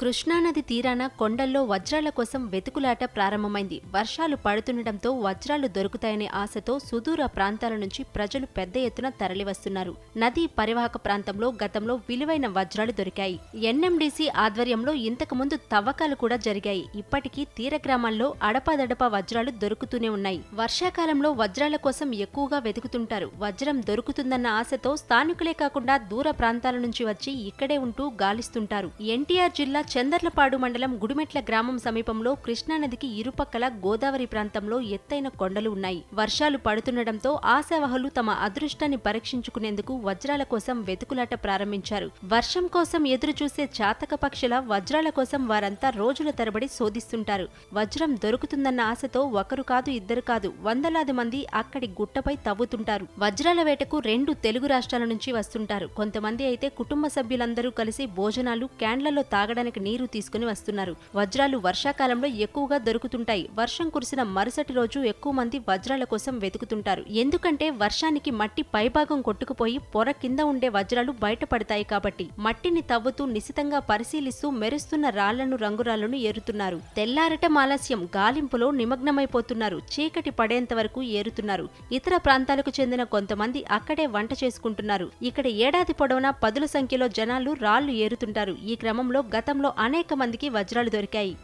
కృష్ణానది తీరాన కొండల్లో వజ్రాల కోసం వెతుకులాట ప్రారంభమైంది. వర్షాలు పడుతుండటంతో వజ్రాలు దొరుకుతాయనే ఆశతో సుదూర ప్రాంతాల నుంచి ప్రజలు పెద్ద ఎత్తున తరలివస్తున్నారు. నదీ పరివాహక ప్రాంతంలో గతంలో విలువైన వజ్రాలు దొరికాయి. ఎన్ఎండిసి ఆధ్వర్యంలో ఇంతకుముందు తవ్వకాలు కూడా జరిగాయి. ఇప్పటికీ తీర గ్రామాల్లో అడపాదడపా వజ్రాలు దొరుకుతూనే ఉన్నాయి. వర్షాకాలంలో వజ్రాల కోసం ఎక్కువగా వెతుకుతుంటారు. వజ్రం దొరుకుతుందన్న ఆశతో స్థానికులే కాకుండా దూర ప్రాంతాల నుంచి వచ్చి ఇక్కడే ఉంటూ గాలిస్తుంటారు. ఎన్టీఆర్ జిల్లా చందర్లపాడు మండలం గుడిమెట్ల గ్రామం సమీపంలో కృష్ణానదికి ఇరుపక్కల గోదావరి ప్రాంతంలో ఎత్తైన కొండలు ఉన్నాయి. వర్షాలు పడుతుండటంతో ఆశావహులు తమ అదృష్టాన్ని పరీక్షించుకునేందుకు వజ్రాల కోసం వెతుకులాట ప్రారంభించారు. వర్షం కోసం ఎదురుచూసే చాతక పక్షుల వజ్రాల కోసం వారంతా రోజుల తరబడి శోధిస్తుంటారు. వజ్రం దొరుకుతుందన్న ఆశతో ఒకరు కాదు ఇద్దరు కాదు వందలాది మంది అక్కడి గుట్టపై తవ్వుతుంటారు. వజ్రాల వేటకు రెండు తెలుగు రాష్ట్రాల నుంచి వస్తుంటారు. కొంతమంది అయితే కుటుంబ సభ్యులందరూ కలిసి భోజనాలు క్యాండ్లలో తాగడానికి నీరు తీసుకుని వస్తున్నారు. వజ్రాలు వర్షాకాలంలో ఎక్కువగా దొరుకుతుంటాయి. వర్షం కురిసిన మరుసటి రోజు ఎక్కువ మంది వజ్రాల కోసం వెతుకుతుంటారు. ఎందుకంటే వర్షానికి మట్టి పైభాగం కొట్టుకుపోయి పొర కింద ఉండే వజ్రాలు బయటపడతాయి కాబట్టి మట్టిని తవ్వుతూ నిశితంగా పరిశీలిస్తూ మెరుస్తున్న రాళ్ళను రంగురాళ్ళను ఏరుతున్నారు. తెల్లారటం ఆలస్యం గాలింపులో నిమగ్నమైపోతున్నారు. చీకటి పడేంత వరకు ఏరుతున్నారు. ఇతర ప్రాంతాలకు చెందిన కొంతమంది అక్కడే వంట చేసుకుంటున్నారు. ఇక్కడ ఏడాది పొడవునా పదుల సంఖ్యలో జనాలు రాళ్ళు ఏరుతుంటారు. ఈ క్రమంలో గతంలో అనేక మందికి వజ్రాలు దొరికాయి.